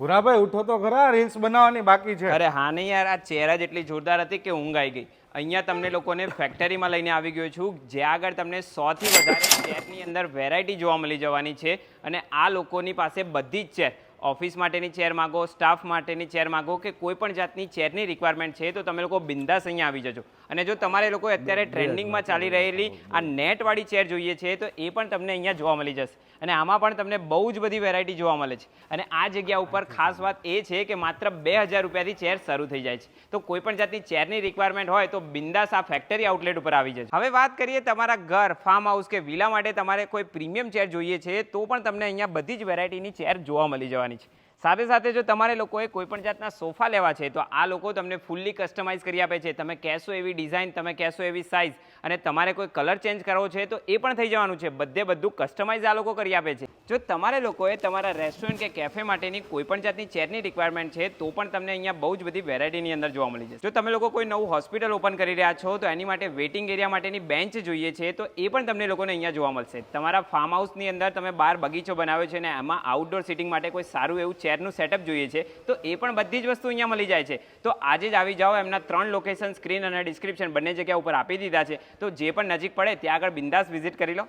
ભૂરાભાઈ, ઉઠો તો ખરા રીલ્સ બનાવવાની બાકી છે. અરે હા નહીં યાર, આ ચહેરા જેટલી જોરદાર હતી કે ઊંઘ આવી ગઈ. અહીંયા તમને લોકોને ફેક્ટરીમાં લઈને આવી ગયો છું, જ્યાં આગળ તમને સોથી વધારે ચેરની અંદર વેરાયટી જોવા મળી જવાની છે અને આ લોકોની પાસે બધી જ ચેર ઓફિસ માટેની ચેર માગો સ્ટાફ માટેની ચેર માગો કે કોઈ પણ જાતની ચેરની રિક્વાયરમેન્ટ છે તો તમે લોકો બિંદાસ અહીંયા આવી જજો. અને જો તમારે લોકો અત્યારે ટ્રેન્ડિંગમાં ચાલી રહેલી આ નેટવાળી ચેર જોઈએ છે તો એ પણ તમને અહીંયા જોવા મળી જશે. અને આમાં પણ તમને બહુ જ બધી વેરાયટી જોવા મળે છે. અને આ જગ્યા ઉપર ખાસ વાત એ છે કે માત્ર બે હજાર રૂપિયાથી ચેર શરૂ થઈ જાય છે. તો કોઈ પણ જાતની ચેરની રિક્વાયરમેન્ટ હોય તો બિંદાસ આ ફેક્ટરી આઉટલેટ ઉપર આવી જશે હવે વાત કરીએ તમારા ઘર ફાર્મ હાઉસ કે વિલા માટે તમારે કોઈ પ્રીમિયમ ચેર જોઈએ છે તો પણ તમને અહીંયા બધી જ વેરાયટીની ચેર જોવા મળી જવાની છે. સાથે સાથે જો તમારે લોકોએ કોઈપણ જાતના સોફા લેવા છે, તો આ લોકો તમને ફૂલ્લી કસ્ટમાઇઝ કરી આપે છે. તમે કહેશો એવી ડિઝાઇન, તમે કહેશો એવી સાઇઝ અને તમારે કોઈ કલર ચેન્જ કરવો છે, તો એ પણ થઈ જવાનું છે. બધે બધું કસ્ટમાઇઝ આ લોકો કરી આપે છે. જો તમારે લોકોએ તમારા રેસ્ટોરન્ટ કે કેફે માટેની કોઈ પણ જાતની ચેરની રિક્વાયરમેન્ટ છે, તો પણ તમને અહીંયા બહુ જ બધી વેરાયટીની અંદર જોવા મળી જશે. જો તમે લોકો કોઈ નવું હોસ્પિટલ ઓપન કરી રહ્યા છો, તો એની માટે વેઇટિંગ એરિયા માટેની બેન્ચ જોઈએ છે, તો એ પણ તમને લોકોને અહીંયા જોવા મળશે. તમારા ફાર્મ હાઉસની અંદર તમે બહાર બગીચો બનાવ્યો છે ને એમાં આઉટડોર સિટિંગ માટે કોઈ સારું એવું ચેરનું સેટઅપ જોઈએ છે, તો એ પણ બધી જ વસ્તુ અહીંયા મળી જાય છે. તો આજે જ આવી જાઓ, એમના ત્રણ લોકેશન સ્ક્રીન અને ડિસ્ક્રિપ્શન બંને જગ્યા ઉપર આપી દીધા છે. તો જે પણ નજીક પડે, ત્યાં આગળ બિંદાસ વિઝિટ કરી લો.